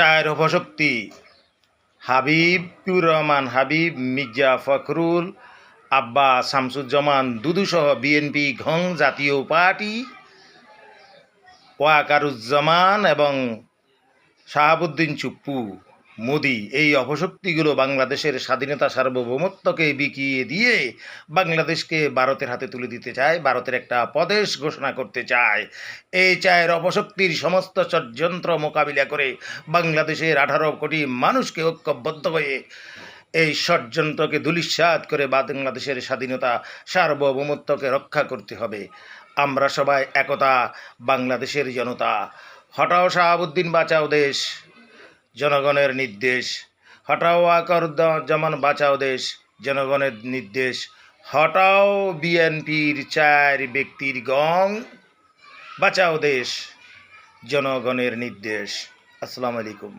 চায়ের উপশক্তি। হাবিবুর রহমান, হাবিব, মির্জা ফখরুল, আব্বা শামসুজ্জামান, দুদুসহ বিএনপি ঘং জাতীয় পার্টি, ওয়াকারুজ্জামান এবং শাহাবুদ্দিন চুপ্পু। মোদি, এই অপশক্তিগুলো বাংলাদেশের স্বাধীনতা সার্বভৌমত্বকে বিকিয়ে দিয়ে বাংলাদেশকে ভারতের হাতে তুলে দিতে চায়, ভারতের একটা প্রদেশ ঘোষণা করতে চায়। এই চায়ের অপশক্তির সমস্ত ষড়যন্ত্র মোকাবিলা করে বাংলাদেশের আঠারো কোটি মানুষকে ঐক্যবদ্ধ হয়ে এই ষড়যন্ত্রকে দুলিশ্বাত করে বাংলাদেশের স্বাধীনতা সার্বভৌমত্বকে রক্ষা করতে হবে। আমরা সবাই একতা, বাংলাদেশের জনতা। হটাও শাহাবুদ্দিন বাঁচাও দেশ। জনগণের নির্দেশ। হটাও যেমন বাঁচাও দেশ, জনগণের নির্দেশ। হটাও বিএনপির চার ব্যক্তির গং, বাঁচাও দেশ, জনগণের নির্দেশ। আসসালামু আলাইকুম।